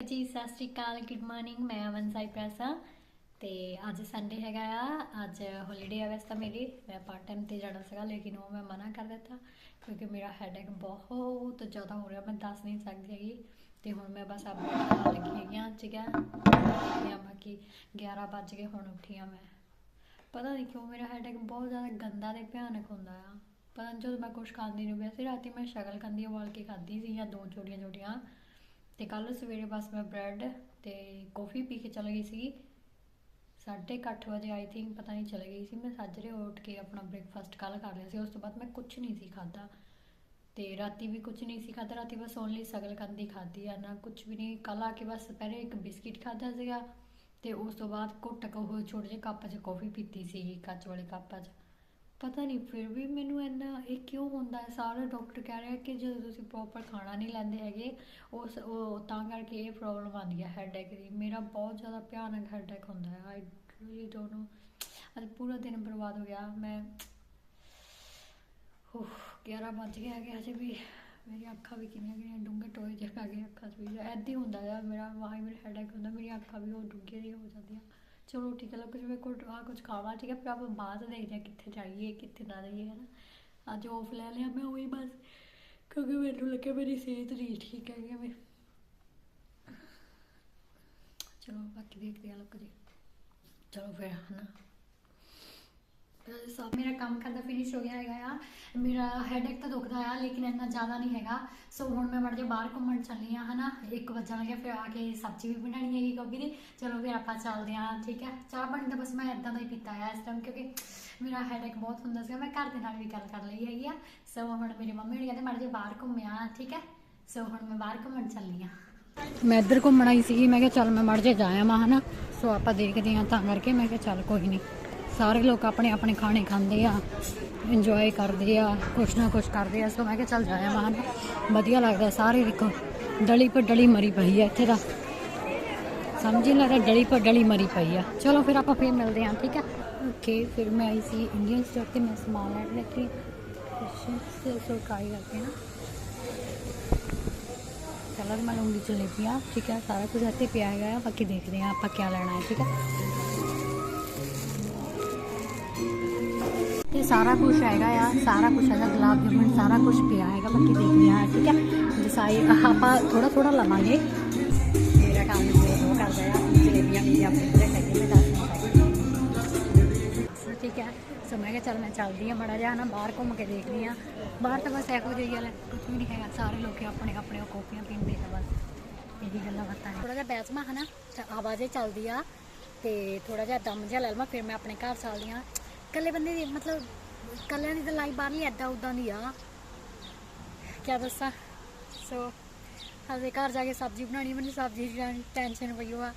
ਜੀ, ਸਤਿ ਸ਼੍ਰੀ ਅਕਾਲ ਗੁੱਡ ਮਾਰਨਿੰਗ ਮੈਂ ਅਮਨ ਸਾਈ ਪ੍ਰਸਾ ਤੇ ਅੱਜ ਸੰਡੇ ਹੈਗਾ ਆ, ਅੱਜ ਹੌਲੀਡੇ ਆ ਵੈਸੇ ਤਾਂ ਮੇਰੀ, ਮੈਂ ਪਾਰਟ ਟਾਈਮ ਤੇ ਜਾਣਾ ਸੀਗਾ ਲੇਕਿਨ ਉਹ ਮੈਂ ਮਨਾ ਕਰ ਦਿੱਤਾ ਕਿਉਂਕਿ ਮੇਰਾ ਹੈਡੇਕ ਬਹੁਤ ਜ਼ਿਆਦਾ ਹੋ ਰਿਹਾ, ਮੈਂ ਦੱਸ ਨਹੀਂ ਸਕਦੀ ਹੈਗੀ ਤੇ ਹੁਣ ਮੈਂ ਬਸ ਆਪਣੇ ਨਾਲ ਲੱਗੀ ਹੈਗੀ ਹਾਂ ਠੀਕ ਹੈ ਬਾਕੀ 11 ਵੱਜ ਗਏ, ਹੁਣ ਉੱਠੀ ਆ ਮੈਂ। ਪਤਾ ਨਹੀਂ ਕਿਉਂ ਮੇਰਾ ਹੈਡੇਕ ਬਹੁਤ ਜ਼ਿਆਦਾ ਗੰਦਾ ਤੇ ਭਿਆਨਕ ਹੁੰਦਾ ਆ। ਪਤਾ ਨਹੀਂ ਜਦੋਂ ਮੈਂ ਕੁਝ ਖਾਂਦੀ ਨਹੀਂ ਵੈਸੇ ਰਾਤੀ ਮੈਂ ਸ਼ਕਲ ਕੰਦੀ ਉਬਾਲ ਕੇ ਖਾਧੀ ਸੀ ਜਾਂ ਦੋ ਛੋਟੀਆਂ ਛੋਟੀਆਂ ਤੇ ਕੱਲ ਸਵੇਰੇ ਬਸ ਮੈਂ ਬ੍ਰੈਡ ਤੇ ਕੌਫੀ ਪੀ ਕੇ ਚਲੀ ਗਈ ਸੀ 8:30 ਵਜੇ ਆਈ ਥਿੰਕ ਪਤਾ ਨਹੀਂ ਚਲੀ ਗਈ ਸੀ। ਮੈਂ ਸਾਜਰੇ ਉੱਠ ਕੇ ਆਪਣਾ ਬ੍ਰੇਕਫਾਸਟ ਕੱਲ ਕਰ ਲਿਆ ਸੀ। ਉਸ ਤੋਂ ਬਾਅਦ ਮੈਂ ਕੁਝ ਨਹੀਂ ਸੀ ਖਾਦਾ ਤੇ ਰਾਤੀ ਵੀ ਕੁਝ ਨਹੀਂ ਸੀ ਖਾਦਾ ਰਾਤੀ ਬਸ ਓਨਲੀ ਸਗਲ ਕੰਦੀ ਖਾਦੀ ਆ। ਨਾ ਕੁਝ ਵੀ ਨਹੀਂ ਕੱਲ ਆ ਕੇ ਬਸ ਪਹਿਲੇ ਇੱਕ ਬਿਸਕਿਟ ਖਾਦਾ ਸੀਗਾ। ਤੇ ਉਸ ਤੋਂ ਬਾਅਦ ਘੁੱਟ ਕੇ ਉਹ ਛੋਟੇ ਜਿਹੇ ਕੱਪ 'ਚ ਕੌਫੀ ਪੀਤੀ ਸੀਗੀ। ਕੱਚ ਵਾਲੇ ਕੱਪ 'ਚ। ਪਤਾ ਨਹੀਂ, ਫਿਰ ਵੀ ਮੈਨੂੰ ਇੰਨਾ ਇਹ ਕਿਉਂ ਹੁੰਦਾ? ਹੈ ਸਾਰੇ ਡਾਕਟਰ ਕਹਿ ਰਿਹਾ ਕਿ ਜਦੋਂ ਤੁਸੀਂ ਪ੍ਰੋਪਰ ਖਾਣਾ ਨਹੀਂ ਲੈਂਦੇ ਹੈਗੇ, ਉਸ, ਉਹ ਤਾਂ ਕਰਕੇ ਇਹ ਪ੍ਰੋਬਲਮ ਆਉਂਦੀ ਹੈ ਹੈਡੇਕ ਦੀ। ਮੇਰਾ ਬਹੁਤ ਜ਼ਿਆਦਾ ਭਿਆਨਕ ਹੈਡੇਕ ਹੁੰਦਾ ਹੈ ਆਈ ਰੀਲੀ ਡੋਨਟ ਨੋ ਅੱਜ ਪੂਰਾ ਦਿਨ ਬਰਬਾਦ ਹੋ ਗਿਆ। ਮੈਂ, ਉਫ 11 ਵੱਜ ਗਏ ਹੈਗੇ ਅਜੇ ਵੀ। ਮੇਰੀ ਅੱਖਾਂ ਵੀ ਕਿੰਨੀਆਂ ਕਿੰਨੀਆਂ ਡੂੰਘੇ ਟੋਏ ਜਿਹੇ ਆ ਗਏ ਅੱਖਾਂ 'ਚ ਵੀ। ਐਦਾਂ ਹੀ ਹੁੰਦਾ ਆ। ਮੇਰਾ ਵਾਹੀ, ਮੇਰਾ ਹੈਡੇਕ ਹੁੰਦਾ। ਮੇਰੀਆਂ ਅੱਖਾਂ ਵੀ ਉਹ ਡੂੰਘੀਆਂ ਜਿਹੀਆਂ ਹੋ ਜਾਂਦੀਆਂ। ਚਲੋ ਠੀਕ ਹੈ, ਲੱਗ ਜਿਵੇਂ ਕੋਈ ਆ ਕੁਝ ਖਾਵਾ, ਠੀਕ ਹੈ, ਫਿਰ ਆਪਾਂ ਬਾਅਦ ਚ ਦੇਖਦੇ ਹਾਂ ਕਿੱਥੇ ਜਾਈਏ, ਕਿੱਥੇ ਨਾ ਜਾਈਏ, ਹਨਾ। ਅੱਜ ਆਫ ਲੈ ਲਿਆ ਮੈਂ ਉਹੀ ਬਸ, ਕਿਉਂਕਿ ਮੈਨੂੰ ਲੱਗੇ ਮੇਰੀ ਸਿਹਤ ਨਹੀਂ ਠੀਕ ਹੈਗੀ ਮੈਂ ਚਲੋ ਬਾਕੀ ਦੇਖਦੇ ਹਾਂ ਲੋਕ ਜੀ। ਚਲੋ ਫਿਰ, ਹਨਾ। ਫਿਰ ਸਭ ਮੇਰਾ ਕੰਮ ਕਰਦਾ ਫਿਨਿਸ਼ ਹੋ ਗਿਆ ਹੈਗਾ ਆ। ਮੇਰਾ ਹੈਡੇਕ ਤਾਂ ਦੁਖਦਾ ਆ, ਲੇਕਿਨ ਇੰਨਾ ਜ਼ਿਆਦਾ ਨਹੀਂ ਹੈਗਾ। ਸੋ ਹੁਣ ਮੈਂ ਮੜ ਜਾ ਬਾਹਰ ਘੁੰਮਣ ਚੱਲੀ ਆ, ਹਨਾ। ਇੱਕ ਵਜਣ ਲੱਗਿਆ ਫਿਰ ਆ ਕੇ ਸਬਜ਼ੀ ਵੀ ਬਣਾਣੀ ਹੈਗੀ ਗੋਭੀ ਦੀ। ਚਲੋ ਫਿਰ ਆਪਾਂ ਚੱਲਦੇ ਆ, ਠੀਕ ਹੈ। ਚਾਹ ਪਾਣੀ ਤਾਂ ਬਸ ਮੈਂ ਇਦਾਂ ਦਾ ਹੀ ਪੀਤਾ ਆ ਇਸ ਟਾਈਮ ਕਿਉਂਕਿ ਮੇਰਾ ਹੈਡੇਕ ਬਹੁਤ ਹੁੰਦਾ ਸੀਗਾ। ਮੈਂ ਘਰ ਦੇ ਨਾਲ ਵੀ ਗੱਲ ਕਰ ਲਈ ਹੈਗੀ ਆ। ਸੋ ਹੁਣ ਮੇਰੀ ਮੰਮੀ ਨੇ ਕਹਿੰਦੇ, ਮੜ ਜਾ ਬਾਹਰ ਘੁੰਮਿਆ ਠੀਕ ਹੈ। ਸੋ ਹੁਣ ਮੈਂ ਬਾਹਰ ਘੁੰਮਣ ਚੱਲੀ ਆ। ਮੈਂ ਇੱਧਰ ਘੁੰਮਣ ਆਈ ਸੀਗੀ, ਮੈਂ ਕਿਹਾ ਚੱਲ ਮੈਂ ਮੜ ਜਾ ਜਾਇਆ ਮਾ ਹਨਾ। ਸੋ ਆਪਾਂ ਦੇਖਦੇ ਹਾਂ ਤਾਂ ਕਰਕੇ, ਮੈਂ ਕਿਹਾ ਚੱਲ ਕੋਈ ਨਹੀਂ। ਸਾਰੇ ਲੋਕ ਆਪਣੇ ਆਪਣੇ ਖਾਣੇ ਖਾਂਦੇ ਆ ਇੰਜੋਏ ਕਰਦੇ ਆ, ਕੁਛ ਨਾ ਕੁਛ ਕਰਦੇ ਆ। ਸੋ ਮੈਂ ਕਿਹਾ ਚੱਲ ਜਾਇਆ ਮਾ ਵਧੀਆ ਲੱਗਦਾ ਸਾਰੇ ਦੇਖੋ, ਡਲੀ ਪਰ ਡਲੀ ਮਰੀ ਪਈ ਆ ਇੱਥੇ ਦਾ ਸਮਝ ਨਹੀਂ ਲੱਗਦਾ ਡਲੀ ਪਰ ਡਲੀ ਮਰੀ ਪਈ ਆ। ਚਲੋ ਫਿਰ ਆਪਾਂ ਫੇਰ ਮਿਲਦੇ ਆ ਠੀਕ ਆ ਓਕੇ ਫਿਰ ਮੈਂ ਆਈ ਸੀ ਇੰਡੀਅਨ ਸਟੋਰ ਤੇ ਮੈਂ ਸਮਾਨ ਲੈਣ ਲੱਗੀ ਕੁਛ ਸਰਕਾਰੀ ਕਰਕੇ ਨਾ। ਕਲਰ ਮੈਂ ਲੂੰਗੀ ਜਲੇਬੀਆਂ, ਠੀਕ ਹੈ? ਸਾਰਾ ਕੁਝ ਇੱਥੇ ਪਿਆ ਹੈਗਾ ਆ, ਬਾਕੀ ਦੇਖਦੇ ਆ ਆਪਾਂ ਕੀ ਲੈਣਾ ਹੈ, ਠੀਕ ਹੈ? ਤੇ ਸਾਰਾ ਕੁਝ ਹੈਗਾ ਆ, ਸਾਰਾ ਕੁਝ ਹੈਗਾ, ਗੁਲਾਬ ਜਾਮੁਨ, ਸਾਰਾ ਕੁਝ ਪਿਆ ਹੈਗਾ, ਬਾਕੀ ਦੇਖਦੇ ਆ ਠੀਕ ਹੈ? ਜਿਸਾਈ ਆਪਾਂ ਥੋੜਾ ਥੋੜਾ ਲਵਾਂਗੇ। ਮੇਰਾ ਕੰਮ ਉਹ ਕਰਦਾ ਆ, ਜਲੇਬੀਆਂ ਵੀ ਆਪਣੇ ਕੋਲ ਹੈਗੇ ਮੈਂ ਦੱਸ ਠੀਕ ਹੈ? ਸੋ ਮੈਂ ਕਿਹਾ ਚੱਲ ਮੈਂ ਚੱਲਦੀ ਆ ਮੜਾ ਜਿਹਾ ਨਾ ਬਾਹਰ ਘੁੰਮ ਕੇ ਦੇਖਦੀ ਆ ਬਾਹਰ ਤਾਂ ਬਸ ਇਹੋ ਜਿਹੀ ਗੱਲ ਕੁਝ ਵੀ ਨਹੀਂ ਹੈਗਾ, ਸਾਰੇ ਲੋਕ ਆਪਣੇ ਆਪਣੇ ਕਾਫੀਆਂ ਪੀਂਦੇ ਆ ਬਸ। ਇਹੀ ਗੱਲਾਂ ਬਾਤਾਂ ਥੋੜਾ ਜਿਹਾ ਬੈਸਮਾ ਹਨਾ, ਤਾਂ ਆਵਾਜ਼ੇ ਚੱਲਦੀ ਆ, ਤੇ ਥੋੜਾ ਜਿਹਾ ਦਮ ਜਿਹਾ ਲੈ ਲਵਾਂ, ਫਿਰ ਮੈਂ ਆਪਣੇ ਘਰ ਚੱਲਦੀ ਆ ਇਕੱਲੇ ਬੰਦੇ ਦੀ ਮਤਲਬ ਇਕੱਲਿਆਂ ਦੀ ਤਾਂ ਲਾਈਫ ਬਾਹਰਲੀ ਨਹੀਂ ਐਦਾਂ ਉਦਾਂ ਦੀ ਆ। ਕਿਆ ਦੱਸਾਂ? ਸੋ ਹਜੇ ਘਰ ਜਾ ਕੇ ਸਬਜ਼ੀ ਬਣਾਉਣੀ, ਮੈਨੂੰ ਸਬਜ਼ੀ ਦੀ ਟੈਨਸ਼ਨ ਪਈ ਹੋਆ।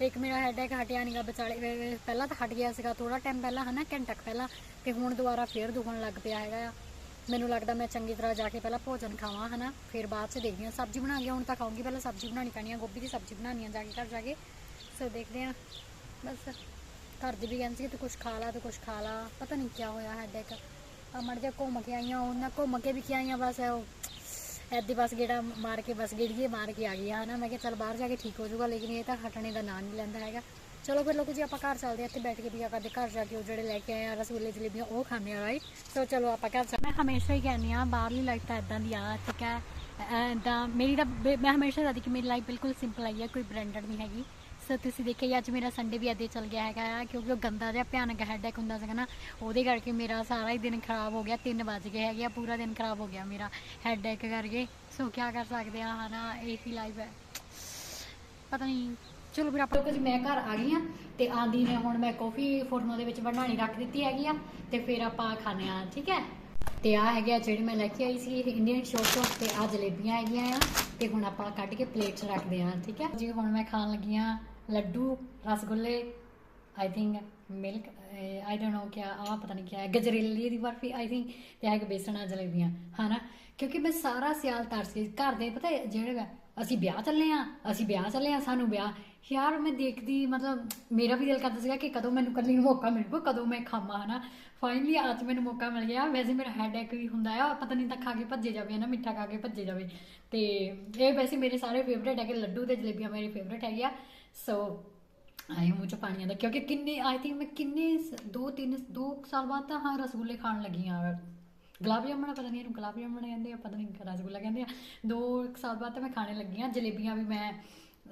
ਇੱਕ ਮੇਰਾ ਹੈਡੇਕ ਹਟਿਆ ਨਹੀਂਗਾ ਵਿਚਾਲੇ ਪਹਿਲਾਂ ਤਾਂ ਹਟ ਗਿਆ ਸੀਗਾ ਥੋੜਾ ਟਾਈਮ ਪਹਿਲਾਂ, ਹਨਾ, ਘੰਟਾ ਕੁ ਪਹਿਲਾਂ। ਤੇ ਹੁਣ ਦੁਬਾਰਾ ਫੇਰ ਦੁਖਣ ਲੱਗ ਪਿਆ ਹੈਗਾ ਆ। ਮੈਨੂੰ ਲੱਗਦਾ ਮੈਂ ਚੰਗੀ ਤਰ੍ਹਾਂ ਜਾ ਕੇ ਪਹਿਲਾਂ ਭੋਜਨ ਖਾਵਾਂ, ਹਨਾ। ਫਿਰ ਬਾਅਦ ਚ ਦੇਖਦੀ ਹਾਂ, ਸਬਜ਼ੀ ਬਣਾ ਲਈ ਹੁਣ ਤਾਂ ਖਾਉਂਗੀ ਪਹਿਲਾਂ ਸਬਜ਼ੀ ਬਣਾਉਣੀ ਪੈਣੀ ਆ, ਗੋਭੀ ਦੀ ਸਬਜ਼ੀ ਬਣਾਉਣੀ ਆ ਜਾ ਕੇ, ਘਰ ਜਾ ਕੇ। ਸੋ ਦੇਖਦੇ ਆ ਬਸ। ਘਰ ਦੀ ਵੀ ਕਹਿੰਦੇ ਸੀ ਕਿ ਤੂੰ ਕੁਝ ਖਾ ਲਾ, ਤੇ ਕੁਝ ਖਾ ਲਾ। ਪਤਾ ਨਹੀਂ ਕੀ ਹੋਇਆ ਹੈਡੇਕ ਆ ਮੜ ਜਾ ਘੁੰਮ ਕੇ ਆਈਆਂ ਉਹਨਾਂ ਘੁੰਮ ਕੇ ਵੀ ਕੀ ਆਈਆਂ, ਬਸ ਉਹ ਐਦੀ ਬਸ ਗੇੜਾ ਮਾਰ ਕੇ, ਬਸ ਗੇੜੀਏ, ਮਾਰ ਕੇ ਆ ਗਈ ਹਨਾ। ਮੈਂ ਕਿਹਾ ਚੱਲ ਬਾਹਰ ਜਾ ਕੇ ਠੀਕ ਹੋ ਜਾਊਗਾ, ਲੇਕਿਨ ਇਹ ਤਾਂ ਹਟਣੇ ਦਾ ਨਾਂ ਨਹੀਂ ਲੈਂਦਾ ਹੈਗਾ। ਚਲੋ ਫਿਰ ਲੋਕੋ ਜੀ, ਆਪਾਂ ਘਰ ਚੱਲਦੇ ਆ ਇੱਥੇ ਬੈਠ ਕੇ ਪੀਆ ਕਰਦੇ, ਘਰ ਜਾ ਕੇ ਉਹ ਜਿਹੜੇ ਲੈ ਕੇ ਆਏ ਆ, ਰਸਗੁੱਲੇ, ਜਲੇਬੀਆਂ, ਉਹ ਖਾਣੇ ਆ ਰਾਈਟ ਸੋ ਚਲੋ ਆਪਾਂ ਘਰ ਚੱਲ ਮੈਂ ਹਮੇਸ਼ਾ ਹੀ ਕਹਿੰਦੀ ਆ ਬਾਹਰਲੀ ਲਾਈਫ ਤਾਂ ਇਦਾਂ ਦੀ ਆ, ਠੀਕ ਹੈ? ਐਦਾਂ ਮੇਰੀ ਤਾਂ ਮੈਂ ਹਮੇਸ਼ਾ ਦੱਸਦੀ ਕਿ ਮੇਰੀ ਲਾਈਫ ਬਿਲਕੁਲ ਸਿੰਪਲ ਆਈ ਹੈ, ਕੋਈ ਬ੍ਰਾਂਡਡ ਨਹੀਂ ਹੈਗੀ। ਸੋ ਤੁਸੀਂ ਦੇਖਿਆ ਅੱਜ ਮੇਰਾ ਸੰਡੇ ਵੀ ਇੱਦਾਂ ਚੱਲ ਗਿਆ ਹੈਗਾ ਆ, ਕਿਉਂਕਿ ਉਹ ਗੰਦਾ ਜਿਹਾ ਭਿਆਨਕ ਹੈਡੇਕ ਹੁੰਦਾ ਸੀਗਾ ਨਾ, ਉਹਦੇ ਕਰਕੇ ਮੇਰਾ ਸਾਰਾ ਹੀ ਦਿਨ ਖਰਾਬ ਹੋ ਗਿਆ 3 ਵਜ ਗਏ ਹੈਗੇ ਆ, ਪੂਰਾ ਦਿਨ ਖਰਾਬ ਹੋ ਗਿਆ ਮੇਰਾ ਹੈਡੇਕ ਕਰਕੇ। ਸੋ ਕੀ ਕਰ ਸਕਦੇ ਆ, ਹਨਾ, ਇਹ ਲਾਈਫ ਹੈ। ਪਤਾ ਨਹੀਂ ਚਲੋ ਫਿਰ ਆਪਾਂ ਕੁਝ ਮੈਂ ਘਰ ਆ ਗਈ ਆ, ਤੇ ਆਂਦੀ ਨੇ ਹੁਣ ਮੈਂ ਕਾਫੀ ਫੋਰਨੋ ਦੇ ਵਿੱਚ ਬਣਾਣੀ ਰੱਖ ਦਿੱਤੀ ਹੈਗੀ ਆ, ਤੇ ਫਿਰ ਆਪਾਂ ਖਾਣੇ ਆ ਠੀਕ ਹੈ? ਤੇ ਆ ਹੈਗੇ ਆ ਜਿਹੜੇ ਮੈਂ ਲੈ ਕੇ ਆਈ ਸੀ ਇੰਡੀਅਨ ਸ਼ੋਪ ਤੋਂ ਤੇ ਆ ਜਲੇਬੀਆਂ ਹੈਗੀਆਂ ਆ, ਤੇ ਹੁਣ ਆਪਾਂ ਕੱਢ ਕੇ ਪਲੇਟ 'ਚ ਰੱਖਦੇ ਆ ਠੀਕ ਹੈ? ਜੀ, ਹੁਣ ਮੈਂ ਖਾਣ ਲੱਗੀ ਆ ਲੱਡੂ, ਰਸਗੁੱਲੇ I think milk I don't know ਕਿਆ ਆ ਪਤਾ ਨਹੀਂ ਕਿਆ ਹੈ, ਗਜਰੇਲੀ ਦੀ ਬਰਫੀ ਆਈ ਥਿੰਕ ਤੇ ਹੈ ਕਿ ਬੇਸਣਾ ਜਲੇਬੀਆਂ, ਹਨਾ? ਕਿਉਂਕਿ ਮੈਂ ਸਾਰਾ ਸਿਆਲ ਤਰਸ ਗਈ ਘਰ ਦੇ ਪਤਾ ਜਿਹੜੇ ਵਾ, ਅਸੀਂ ਵਿਆਹ ਚੱਲੇ ਆ, ਅਸੀਂ ਵਿਆਹ ਚੱਲੇ ਆ, ਸਾਨੂੰ ਵਿਆਹ, ਯਾਰ ਮੈਂ ਦੇਖਦੀ, ਮਤਲਬ ਮੇਰਾ ਵੀ ਦਿਲ ਕਰਦਾ ਸੀਗਾ ਕਿ ਕਦੋਂ ਮੈਨੂੰ ਕੱਲੀ ਨੂੰ ਮੌਕਾ ਮਿਲੂਗਾ ਕਦੋਂ ਮੈਂ ਖਾਵਾਂ, ਹਨਾ? ਫਾਈਨਲੀ ਅੱਜ ਮੈਨੂੰ ਮੌਕਾ ਮਿਲ ਗਿਆ, ਵੈਸੇ ਮੇਰਾ ਹੈਡੇਕ ਵੀ ਹੁੰਦਾ ਆ, ਪਤਾ ਨਹੀਂ ਤਾਂ ਖਾ ਕੇ ਭੱਜੇ ਜਾਵੇ ਨਾ ਮਿੱਠਾ ਖਾ ਕੇ ਭੱਜੇ ਜਾਵੇ। ਤੇ ਇਹ ਵੈਸੇ ਮੇਰੇ ਸਾਰੇ ਫੇਵਰੇਟ ਹੈਗੇ, ਲੱਡੂ ਤੇ ਜਲੇਬੀਆਂ ਮੇਰੇ ਫੇਵਰੇਟ ਹੈਗੇ ਆ। ਸੋ ਆਏ ਮੂੰਹ ਚ ਪਾਣੀ ਆਉਂਦਾ, ਕਿਉਂਕਿ ਕਿੰਨੇ ਆਈ ਥਿੰਕ ਮੈਂ ਕਿੰਨੇ ਸ- ਦੋ, ਤਿੰਨ, ਦੋ ਕੁ ਸਾਲ ਬਾਅਦ ਤਾਂ ਹਾਂ ਰਸਗੁੱਲੇ ਖਾਣ ਲੱਗੀ ਆ ਗੁਲਾਬ ਜਾਮਣ ਪਤਾ ਨਹੀਂ ਇਹਨੂੰ ਗੁਲਾਬ ਜਾਮਣ ਕਹਿੰਦੇ ਆ, ਪਤਾ ਨਹੀਂ ਰਸਗੁੱਲਾ ਕਹਿੰਦੇ ਆ। ਦੋ ਸਾਲ ਬਾਅਦ ਤਾਂ ਮੈਂ ਖਾਣੇ ਲੱਗੀ ਆ ਜਲੇਬੀਆਂ ਵੀ ਮੈਂ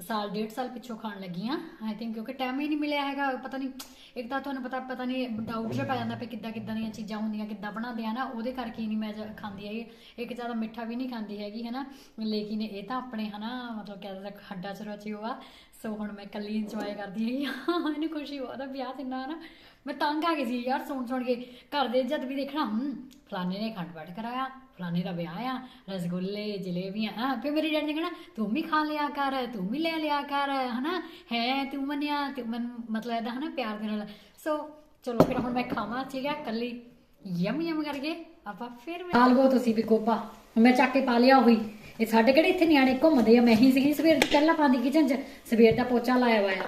ਸਾਲ, ਡੇਢ ਸਾਲ ਪਿੱਛੋਂ ਖਾਣ ਲੱਗੀ ਆ ਆਈ ਥਿੰਕ ਕਿਉਂਕਿ ਟਾਈਮ ਹੀ ਨਹੀਂ ਮਿਲਿਆ ਹੈਗਾ, ਪਤਾ ਨਹੀਂ ਇੱਕ ਤਾਂ ਤੁਹਾਨੂੰ ਪਤਾ ਪਤਾ ਨਹੀਂ ਡਾਊਟ ਜਿਹਾ ਪੈ ਜਾਂਦਾ ਪਈ ਕਿੱਦਾਂ ਕਿੱਦਾਂ ਦੀਆਂ ਚੀਜ਼ਾਂ ਹੁੰਦੀਆਂ, ਕਿੱਦਾਂ ਬਣਾਉਂਦੇ ਆ ਨਾ, ਉਹਦੇ ਕਰਕੇ ਹੀ ਨਹੀਂ ਮੈਂ ਖਾਂਦੀ ਹੈਗੀ। ਇੱਕ ਜ਼ਿਆਦਾ ਮਿੱਠਾ ਵੀ ਨਹੀਂ ਖਾਂਦੀ ਹੈਗੀ, ਹੈਨਾ। ਲੇਕਿਨ ਇਹ ਤਾਂ ਆਪਣੇ, ਹਨਾ, ਮਤਲਬ ਕਹਿੰਦਾ ਹੱਡਾ ਚ ਰਚੀ ਹੋਆ। ਸੋ ਹੁਣ ਮੈਂ ਕੱਲੀ ਇੰਜੋਏ ਕਰਦੀ ਹੈਗੀ ਮੈਨੂੰ ਖੁਸ਼ੀ ਬਹੁਤ ਆ, ਵਿਆਹ ਜਿੰਨਾ ਨਾ ਮੈਂ ਤੰਗ ਆ ਗਈ ਸੀ ਯਾਰ ਸੁਣ ਸੁਣ ਕੇ। ਘਰ ਦੇ ਜਦ ਵੀ ਦੇਖਣਾ, ਹੂੰ, ਫਲਾਣੇ ਨੇ ਖੰਡ ਪਾਠ ਕਰਾਇਆ, ਫਲਾਣੇ ਦਾ ਵਿਆਹ ਆ, ਰਸਗੁੱਲੇ, ਜਲੇਬੀਆਂ, ਹਾਂ, ਫਿਰ ਮੇਰੀ ਡੈਡੀ ਨੇ ਕਹਿਣਾ, ਤੂੰ ਵੀ ਖਾ ਲਿਆ ਕਰ, ਤੂੰ ਵੀ ਲੈ ਲਿਆ ਕਰ, ਹਨਾ? ਹੈ, ਤੂੰ ਮੰਨਿਆ, ਤੂੰ ਮਨ, ਮਤਲਬ ਇਹਦਾ, ਹਨਾ, ਪਿਆਰ ਦੇ ਨਾਲ। ਸੋ ਚਲੋ ਫਿਰ ਹੁਣ ਮੈਂ ਖਾਵਾਂ, ਠੀਕ ਹੈ ਕੱਲੀ ਯਮ ਯਮ ਕਰਕੇ ਆਪਾਂ ਫਿਰ ਖਾ ਲਵੋ ਤੁਸੀਂ ਵੀ ਕੋਪਾ। ਮੈਂ ਚੱਕ ਕੇ ਪਾ ਲਿਆ ਹੋਈ ਇਹ ਸਾਡੇ ਕਿਹੜੇ ਇੱਥੇ ਨਿਆਣੇ ਘੁੰਮਦੇ ਆ? ਮੈਂ ਹੀ ਸੀਗੀ ਸਵੇਰ ਦੀ ਪਹਿਲਾਂ ਪਾਉਂਦੀ ਕਿਚਨ 'ਚ ਸਵੇਰ ਦਾ ਪੋਚਾ ਲਾਇਆ ਹੋਇਆ।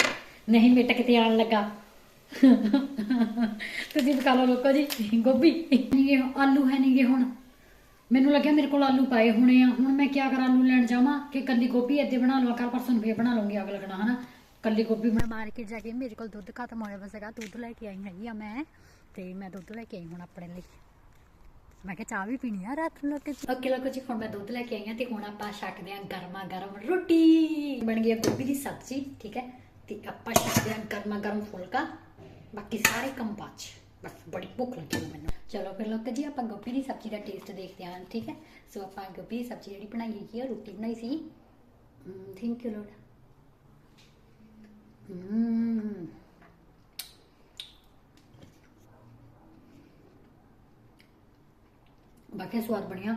ਨਹੀਂ, ਮਿੱਟ ਕਿਤੇ ਆਣ ਲੱਗਾ। ਤੁਸੀਂ ਵੀ ਲਓ ਲੋਕੋ ਜੀ, ਗੋਭੀ। ਨਹੀਂ ਆਲੂ ਹੈ ਨਹੀਂਗੇ ਹੁਣ। ਮੈਨੂੰ ਲੱਗਿਆ ਮੇਰੇ ਕੋਲ ਆਲੂ ਪਾਏ ਹੋਣੇ ਆ। ਹੁਣ ਮੈਂ ਕੀ ਕਰਾਂ ਆਲੂ ਲੈਣ ਜਾਵਾਂ ਕਿ ਕੱਲੀ ਗੋਭੀ ਇੱਦੇ ਬਣਾ ਲਵਾਂ? ਕੱਲ ਪਰਸੋਂ ਨੂੰ ਫੇਰ ਬਣਾ ਲਵਾਂਗੀ ਅਗਲਾ ਲੱਗਣਾ, ਹਨਾ? ਕੱਲੀ ਗੋਭੀ ਬਣਾ ਮਾਰਕੀਟ ਜਾ ਕੇ ਮੇਰੇ ਕੋਲ ਦੁੱਧ ਖਤਮ ਹੋਇਆ ਬਸੇਗਾ ਦੁੱਧ ਲੈ ਕੇ ਆਈ ਹੈਗੀ ਆ ਮੈਂ ਤੇ ਮੈਂ ਦੁੱਧ ਲੈ ਕੇ ਆਈ ਹੁਣ ਆਪਣੇ ਲਈ। ਮੈਂ ਕਿਹਾ ਚਾਹ ਵੀ ਪੀਣੀ ਆ ਰਾਤ ਨੂੰ ਲੋਕੇ। ਓਕੇ ਲੋਕੋ ਜੀ, ਹੁਣ ਮੈਂ ਦੁੱਧ ਲੈ ਕੇ ਆਈ ਆ ਤੇ ਹੁਣ ਆਪਾਂ ਛਕਦੇ ਆ ਗਰਮਾ ਗਰਮ ਰੋਟੀ। ਬਣ ਗਈ ਆ ਗੋਭੀ ਦੀ ਸਬਜ਼ੀ, ਠੀਕ ਹੈ? ਤੇ ਆਪਾਂ ਛਕਦੇ ਆ ਗਰਮਾ ਗਰਮ ਫੁਲਕਾ। ਬਾਕੀ ਸਾਰੇ ਕੰਮ ਬਾਅਦ 'ਚ। ਬਸ ਬੜੀ ਭੁੱਖ ਲੱਗੀ ਮੈਨੂੰ। ਚਲੋ ਫਿਰ ਲੋਕ ਜੀ, ਆਪਾਂ ਗੋਭੀ ਦੀ ਸਬਜ਼ੀ ਦਾ ਟੇਸਟ ਦੇਖਦੇ ਹਾਂ, ਠੀਕ ਹੈ? ਸੋ ਆਪਾਂ ਗੋਭੀ ਦੀ ਸਬਜ਼ੀ ਜਿਹੜੀ ਬਣਾਈ ਹੈਗੀ ਆ, ਰੋਟੀ ਬਣਾਈ ਸੀ। ਥੈਂਕ ਯੂ ਲੋਡ ਹਮ। ਬਾਕੀ ਸਵਾਦ ਬਣਿਆ,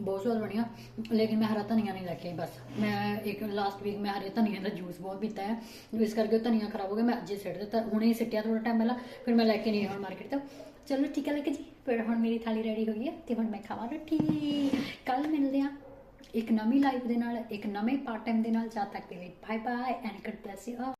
ਬਹੁਤ ਸਵਾਦ ਬਣਿਆ, ਲੇਕਿਨ ਮੈਂ ਹਰਾ ਧਨੀਆ ਨਹੀਂ ਲੈ ਕੇ ਆਈ, ਬਸ। ਮੈਂ ਇੱਕ ਲਾਸਟ ਵੀਕ ਮੈਂ ਹਰੇ ਧਨੀਆ ਦਾ ਜੂਸ ਬਹੁਤ ਪੀਤਾ ਹੈ ਇਸ ਕਰਕੇ ਉਹ ਧਨੀਆ ਖਰਾਬ ਹੋ ਗਿਆ, ਮੈਂ ਅੱਜ ਹੀ ਸਿੱਟ ਦਿੱਤਾ, ਹੁਣੇ ਹੀ ਸਿੱਟਿਆ ਥੋੜਾ ਟਾਈਮ ਪਹਿਲਾਂ, ਫਿਰ ਮੈਂ ਲੈ ਕੇ ਨਹੀਂ ਹੁਣ ਮਾਰਕੀਟ ਤੋਂ। ਚਲੋ ਠੀਕ ਹੈ ਲੱਗੇ ਜੀ, ਫਿਰ ਹੁਣ ਮੇਰੀ ਥਾਲੀ ਰੈਡੀ ਹੋਈ ਹੈ, ਤੇ ਹੁਣ ਮੈਂ ਖਾਵਾਂ ਰੋਟੀ। ਕੱਲ ਮਿਲਦੇ ਆ ਇੱਕ ਨਵੀਂ ਲਾਈਫ ਦੇ ਨਾਲ, ਇੱਕ ਨਵੇਂ ਪਾਰਟ ਟਾਈਮ ਦੇ ਨਾਲ, ਜਦ ਤੱਕ ਦੇ ਲਈ bye bye and God bless you